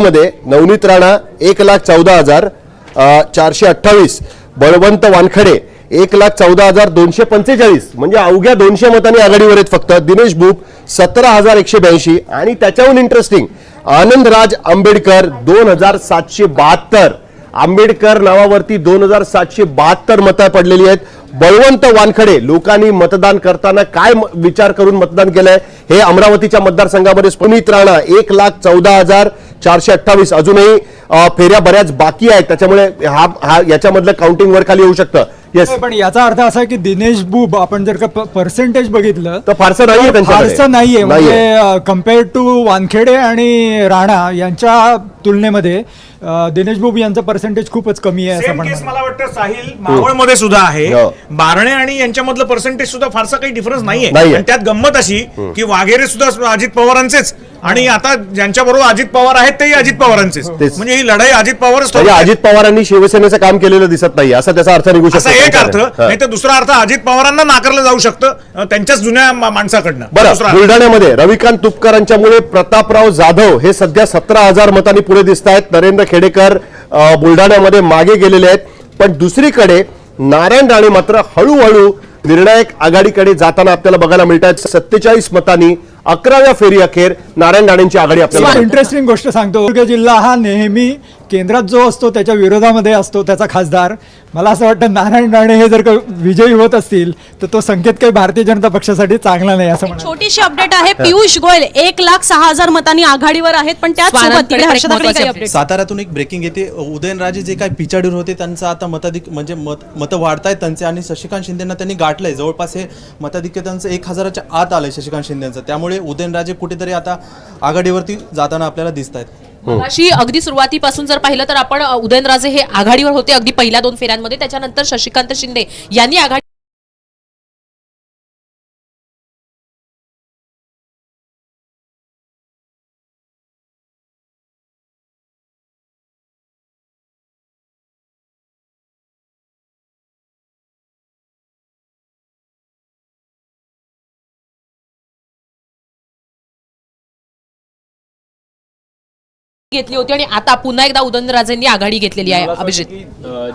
मध्ये नवनीत राणा एक लाख चौदा हजार चारशे अठ्ठावीस बळवंत वानखडे एक लाख चौदा हजार दोनशे पंचेचाळीस म्हणजे अवघ्या दोनशे मतांनी आघाडीवर आहेत फक्त दिनेश भूप सतरा हजार एकशे ब्याऐंशी आणि त्याच्याहून इंटरेस्टिंग आनंदराज आंबेडकर दोन हजार सातशे बहात्तर. आंबेडकर नावावरती दोन हजार सातशे बहात्तर मतं पडलेली आहेत. बळवंत वानखडे लोकांनी मतदान करताना काय विचार करून मतदान केलंय? हे अमरावतीच्या मतदारसंघामध्ये स्पुनीत राणा एक लाख चौदा हजार चारशे अठ्ठावीस. अजूनही फेऱ्या बऱ्याच बाकी आहेत. त्याच्यामुळे हा हा याच्यामधलं काउंटिंग वर खाली येऊ शकतं. येस पण याचा अर्थ असा आहे की दिनेश बुब आपण जर का पर्सेंटेज बघितलं तर फारसं नाहीये त्यांच्याकडे फारसं नाहीये. म्हणजे कंपेअर टू वानखेडे आणि राणा यांच्या तुलनेमध्ये अं, दिनेश बुब यांचं पर्सेंटेज खूपच कमी आहे असं सेम पण केस म्हणा. मला वाटतं साहिल मावळमध्ये सुद्धा आहे हो. बारणे आणि यांच्यामधलं पर्सेंटेज सुद्धा फारसा काही डिफरन्स नाहीये नाहीये. आणि त्यात गंमत अशी की वाघेरे सुद्धा अजित पवारांचेच आणि आता ज्यांच्या बरोबर अजित पवार आहेत तेही अजित पवारांचेच तेच. म्हणजे ही लढाई अजित पवारच म्हणजे ठरवते. अजित पवारांनी शिवसेनेचं काम केलेलं दिसत नाही असा त्याचा अर्थ निघू शकतो असा एक अर्थ. नाही तर दुसरा अर्थ अजित पवारांना नाकारलं जाऊ शकतं त्यांच्याच जुन्या माणसाकडनं बरं. बुलढाण्यामध्ये रविकांत तुपकरांच्यामुळे प्रतापराव जाधव हे सध्या सतरा हजार मतांनी पुढे दिसत आहेत नरेंद्र खेडेकर बुलढाण्यामध्ये मागे गेलेले आहेत पण दुसरीकडे नारायण राणे मात्र हळूहळू निर्णायक आघाडीकडे जाताना आपल्याला बघायला मिळत आहेत सत्तेचाळीस मतांनी अकराव्या फेरी अखेर नारायण राणेंची आघाडी आपल्याला. इंटरेस्टिंग गोष्ट सांगतो दुर्ग जिल्हा हा नेहमी केंद्रात जो असतो त्याच्या विरोधामध्ये असतो त्याचा खासदार. मला असं वाटतं नारायण राणे हे जर का विजयी होत असतील तर तो संकेत काही भारतीय जनता पक्षासाठी चांगला नाही असं म्हणा छोटीशी अपडेट आहे पियुष गोयल एक लाख सहा हजार मतांनी आघाडीवर आहेत पण. अपडेट साताऱ्यातून एक ब्रेकिंग येते. उदयनराजे जे काही पिछाडीवर होते त्यांचं आता मताधिक म्हणजे मत मतं वाढतायत त्यांचे आणि शशिकांत शिंदेना त्यांनी गाठलंय. जवळपास हे मताधिक्य त्यांचं एक हजाराच्या आत आलंय शशिकांत शिंदेचं. त्यामुळे उदयनराजे कुठेतरी आता आघाडीवरती जाताना आपल्याला दिसत आहेत हो. अशी अगदी सुरुवातीपासून जर पाहिलं तर आपण उदयनराजे हे आघाडीवर होते अगदी पहिल्या दोन फेऱ्यांमध्ये. त्याच्यानंतर शशिकांत शिंदे यांनी आघाडी घेतली होती आणि आता पुन्हा एकदा उदयनराजेंनी आघाडी घेतलेली आहे अभिजित.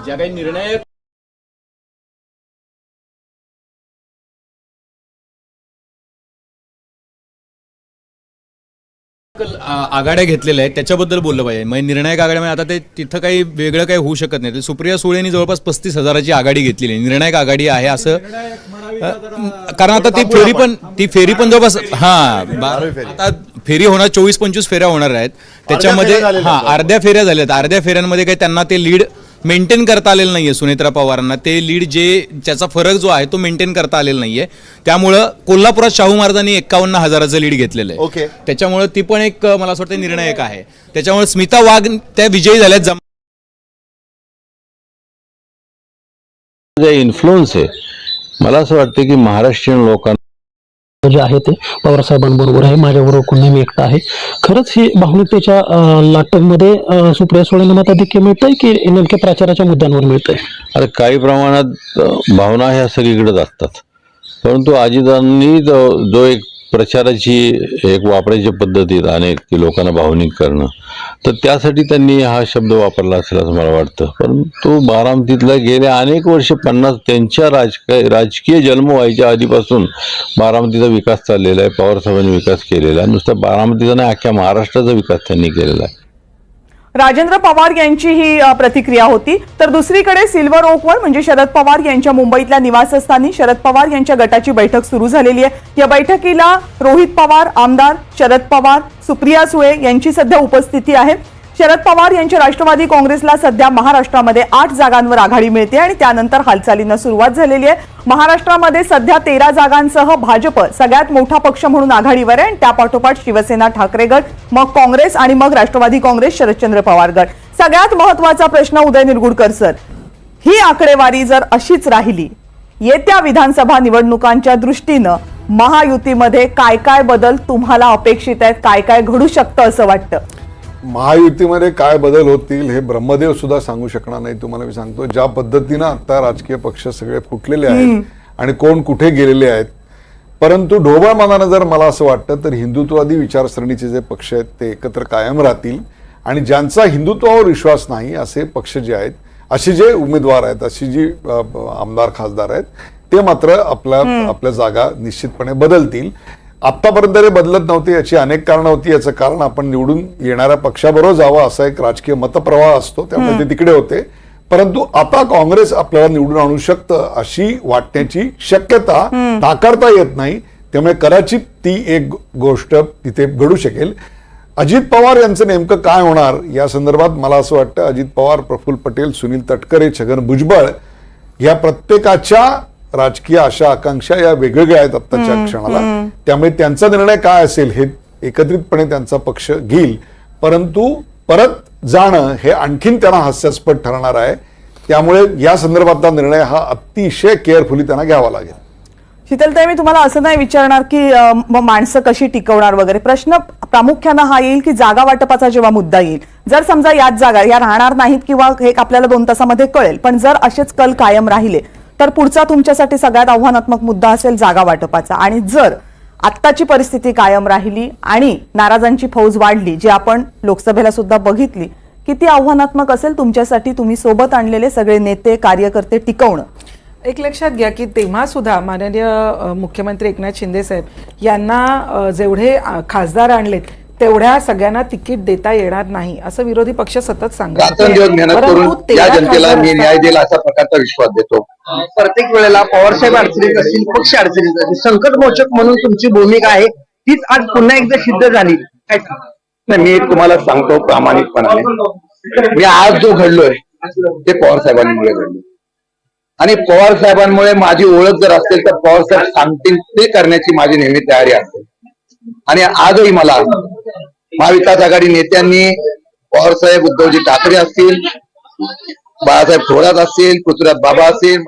ज्या काही निर्णायक आघाड्या घेतलेल्या आहेत त्याच्याबद्दल बोललं पाहिजे. म्हणजे निर्णायक आघाड्यामध्ये आता ते तिथं काही वेगळं काही होऊ शकत नाही. सुप्रिया सुळेंनी जवळपास पस्तीस हजाराची आघाडी घेतलेली आहे. निर्णायक आघाडी आहे असं कारण आता ती फेरी पण ती फेरी पण जवळपास हा आता फेरी होणार चोवीस पंचवीस फेऱ्या होणार आहेत. त्याच्यामध्ये हा आहेत. अर्ध्या फेऱ्या झाल्यात अर्ध्या फेऱ्यांमध्ये काही त्यांना ते लीड मेंटेन करता आलेलं नाहीये सुनेत्रा पवारांना. ते लीड जे ज्याचा फरक जो आहे तो मेंटेन करता आलेला नाहीये. त्यामुळं कोल्हापुरात शाहू महाराजांनी एक्कावन्न हजाराचं लीड घेतलेलं आहे. ओके. त्याच्यामुळं ती पण एक मला असं वाटतं निर्णायक आहे. त्याच्यामुळे स्मिता वाघ त्या विजयी झाल्यात जम जे इन्फ्लुअन्स आहे मला असं वाटतं की महाराष्ट्रीयन लोकांना जे आहे ते पवारसाहेबांबरोबर आहे माझ्याबरोबर कोणी मी एकटा आहे. खरंच ही भावनिकतेच्या अं, लाटमध्ये अं, सुप्रिया सुळेंना मताधिक्य मिळतंय की नेमक्या प्रचाराच्या मुद्द्यांवर मिळतंय? आता काही प्रमाणात भावना ह्या सगळीकडेच असतात. परंतु आजीदांनी जो एक प्रचाराची एक वापरायची पद्धतीत अनेक की लोकांना भावनिक करणं. तर त्यासाठी त्यांनी हा शब्द वापरला असेल असं मला वाटतं. परंतु बारामतीतला गेल्या अनेक वर्ष पन्नास त्यांच्या राजकीय राजकीय जन्म व्हायच्या आधीपासून बारामतीचा विकास चाललेला आहे पवारसाहेबांनी विकास केलेला आहे. नुसता बारामतीचा नाही अख्ख्या महाराष्ट्राचा विकास त्यांनी केलेला आहे. राजेंद्र पवार यांची ही प्रतिक्रिया होती. तर दुसरीकडे सिल्वर ओकवर म्हणजे शरद पवार यांच्या मुंबईतल्या निवासस्थानी शरद पवार यांच्या गटाची बैठक सुरू झालेली आहे. या बैठकीला रोहित पवार आमदार शरद पवार सुप्रिया सुळे यांची सध्या उपस्थिती आहे. शरद पवार यांच्या राष्ट्रवादी काँग्रेसला सध्या महाराष्ट्रामध्ये आठ जागांवर आघाडी मिळते आणि त्यानंतर हालचालींना सुरुवात झालेली आहे. महाराष्ट्रामध्ये सध्या तेरा जागांसह भाजप सगळ्यात मोठा पक्ष म्हणून आघाडीवर आहे आणि त्यापाठोपाठ शिवसेना ठाकरे गट मग काँग्रेस आणि मग राष्ट्रवादी काँग्रेस शरदचंद्र पवार गट. सगळ्यात महत्त्वाचा प्रश्न उदय निरगुडकर सर. ही आकडेवारी जर अशीच राहिली येत्या विधानसभा निवडणुकांच्या दृष्टीनं महायुतीमध्ये काय काय बदल तुम्हाला अपेक्षित आहेत काय काय घडू शकतं असं वाटतं? महायुतीमध्ये काय बदल होतील हे ब्रह्मदेव सुद्धा सांगू शकणार नाही तुम्हाला मी सांगतो. ज्या पद्धतीनं आता राजकीय पक्ष सगळे फुटलेले आहेत आणि कोण कुठे गेलेले आहेत परंतु ढोबळ मनानं जर मला असं वाटतं तर हिंदुत्ववादी विचारसरणीचे जे पक्ष आहेत ते एकत्र कायम राहतील. आणि ज्यांचा हिंदुत्वावर विश्वास नाही असे पक्ष जे आहेत असे जे उमेदवार आहेत अशी जी आमदार खासदार आहेत ते मात्र आपल्या आपल्या जागा निश्चितपणे बदलतील. आतापर्यंत ते बदलत नव्हते याची अनेक कारणं होती. याचं कारण आपण निवडून येणाऱ्या पक्षाबरोबर जावं असा एक राजकीय मतप्रवाह असतो. त्यामुळे ते तिकडे होते. परंतु आता काँग्रेस आपल्याला निवडून आणू शकतं अशी वाटण्याची शक्यता नाकारता येत नाही. त्यामुळे कदाचित ती एक गोष्ट तिथे घडू शकेल. अजित पवार यांचं नेमकं काय होणार? या संदर्भात मला असं वाटतं अजित पवार प्रफुल्ल पटेल सुनील तटकरे छगन भुजबळ या प्रत्येकाच्या राजकीय आशा आकांक्षा या वेगवेगळ्या आहेत आत्ताच्या क्षणाला. त्यामुळे त्यांचा निर्णय काय असेल हे एकत्रितपणे त्यांचा पक्ष घेईल. परंतु परत जाणं हे आणखीन त्यांना हास्यास्पद ठरणार आहे. त्यामुळे या संदर्भातला निर्णय हा अतिशय केअरफुली त्यांना घ्यावा लागेल. शीतलताई मी तुम्हाला असं नाही विचारणार की माणसं कशी टिकवणार वगैरे. प्रश्न प्रामुख्यानं हा येईल की जागा वाटपाचा जेव्हा मुद्दा येईल. जर समजा याच जागा या राहणार नाहीत किंवा हे आपल्याला दोन तासामध्ये कळेल. पण जर असेच कल कायम राहिले तर पुढचा तुमच्यासाठी सगळ्यात आव्हानात्मक मुद्दा असेल जागा वाटपाचा. आणि जर आत्ताची परिस्थिती कायम राहिली आणि नाराजांची फौज वाढली जी आपण लोकसभेला सुद्धा बघितली किती आव्हानात्मक असेल तुमच्यासाठी तुम्ही सोबत आणलेले सगळे नेते कार्यकर्ते टिकवणं? एक लक्षात घ्या की तेव्हा सुद्धा माननीय मुख्यमंत्री एकनाथ शिंदे साहेब यांना जेवढे खासदार आणलेत तेवढ्या सगळ्यांना तिकीट देता येणार नाही असं विरोधी पक्ष सतत सांगत मेहनत करून या जनतेला मी न्याय देईल अशा प्रकारचा विश्वास देतो. प्रत्येक वेळेला पवारसाहेब अडचणीत असतील पक्ष अडचणीत असतील संकट मोचक म्हणून तुमची भूमिका आहे तीच आज पुन्हा एकदा सिद्ध झाली. काय मी तुम्हाला सांगतो प्रामाणिकपणाने. मी आज जो घडलोय ते पवार साहेबांमुळे घडलो आणि पवार साहेबांमुळे माझी ओळख जर असेल तर पवार साहेब सांगतील ते करण्याची माझी नेहमी तयारी असते आणि आजही मला महाविकास आघाडी नेत्यांनी पवारसाहेब उद्धवजी ठाकरे असतील बाळासाहेब थोरात असतील पृथ्वीराज बाबा असतील.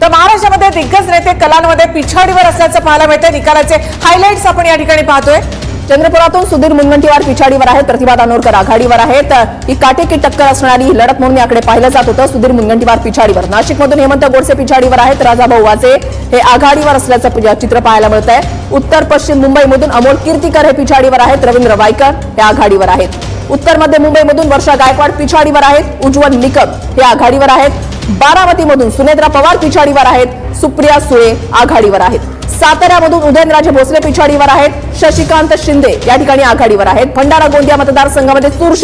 तर महाराष्ट्रामध्ये दिग्गज नेते कलांमध्ये पिछाडीवर असल्याचं पाहायला मिळतंय. निकालाचे हायलाइट्स आपण या ठिकाणी पाहतोय. चंद्रपुरातून सुधीर मुनगंटीवार पिछाडीवर आहेत प्रतिभा दानोरकर आघाडीवर आहेत. ही काटेकी टक्कर असणारी ही लढत म्हणून याकडे पाहिलं जात होतं. सुधीर मुनगंटीवार पिछाडीवर. नाशिकमधून हेमंत गोडसे पिछाडीवर आहेत. राजाभाऊ वाजे हे आघाडीवर असल्याचं चित्र पाहायला मिळत आहे उत्तर पश्चिम मुंबईमधून अमोल कीर्तीकर हे पिछाडीवर आहेत. रवींद्र वायकर हे आघाडीवर आहेत. उत्तर मध्य मुंबईमधून वर्षा गायकवाड पिछाडीवर आहेत. उज्ज्वल निकम हे आघाडीवर आहेत. बारामतीमधून सुनेत्रा पवार पिछाडीवर आहेत सुप्रिया सुळे आघाडीवर आहेत. साताऱ्यामधून उदयनराजे भोसले पिछाडीवर आहेत शशिकांत शिंदे या ठिकाणी आघाडीवर आहेत. भंडारा गोंदिया मतदारसंघामध्ये चुरशी